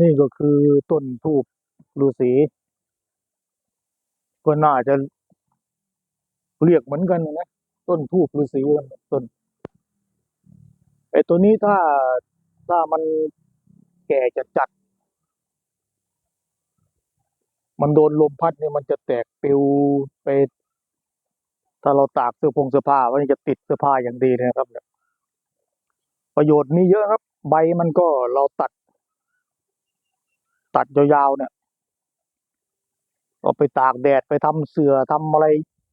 นี่ก็คือต้นทูบฤาษีก็น่าจะเรียกเหมือนกันนะต้นทูบฤาษีต้นไอ้ตัวนี้ถ้าถ้ามันแก่จัดจัด มันโดนลมพัดเนี่ยมันจะแตกปิวไป ถ้าเราตากเสื้อผงเสื้อผ้ามันจะติดเสื้อผ้าอย่างดีนะครับ ประโยชน์มีเยอะครับ ใบมันก็เราตัด ตัดยาวๆเนี่ยเอาไปตากแดดไปทำเสื่อทำอะไร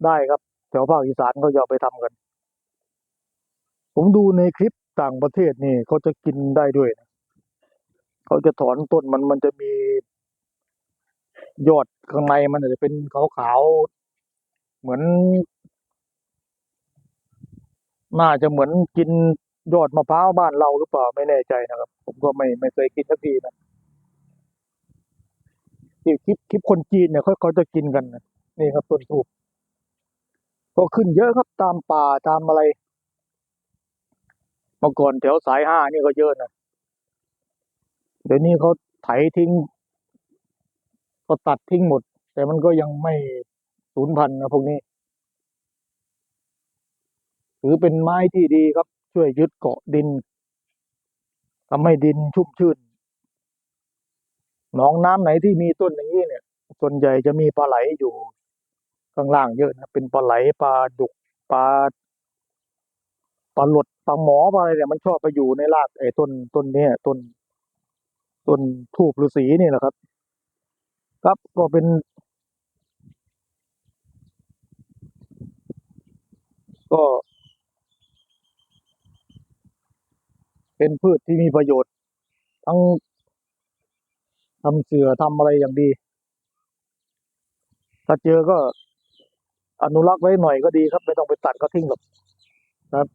ได้ครับแถวภาคอีสานเขาจะเอาไปทำกัน ผมดูในคลิปต่างประเทศนี่เขาจะกินได้ด้วยนะเขาจะถอนต้นมันมันจะมียอดข้างในมันอาจจะเป็นขาวๆเหมือน น่าจะเหมือนกินยอดมะพร้าวบ้านเราหรือเปล่าไม่แน่ใจนะครับ ผมก็ไม่ไม่เคยกินสักทีนะ ที่คลิปคลิปคนจีนเนี่ยเขาเขาจะกินกันนี่ครับต้นทูบก็ขึ้นเยอะครับตามป่าตามอะไรเมื่อก่อนแถวสายห้านี่ก็เยอะนะเดี๋ยวนี้เขาไถทิ้งเขาตัดทิ้งหมด แต่มันก็ยังไม่สูญพันธุ์นะพวกนี้ถือเป็นไม้ที่ดีครับ ช่วยยึดเกาะดินทำให้ดินชุ่มชื้น หนองน้ำไหนที่มีต้นอย่างนี้เนี่ย ส่วนใหญ่จะมีปลาไหลอยู่ข้างล่างเยอะนะเป็นปลาไหลปลาดุกปลาปลาหลดปลาหมอปลาอะไรเนี่ยมันชอบไปอยู่ในรากไอ้ต้นต้นเนี้ยต้นต้นทูบฤาษีนี่แหละครับ ครับก็เป็น ก็ เป็นพืชที่มีประโยชน์ ทั้ง ทำเสือทำอะไรอย่างดี ถ้าเจอก็อนุรักษ์ไว้หน่อยก็ดีครับ ไม่ต้องไปตัดก็ทิ้งหรอกครับ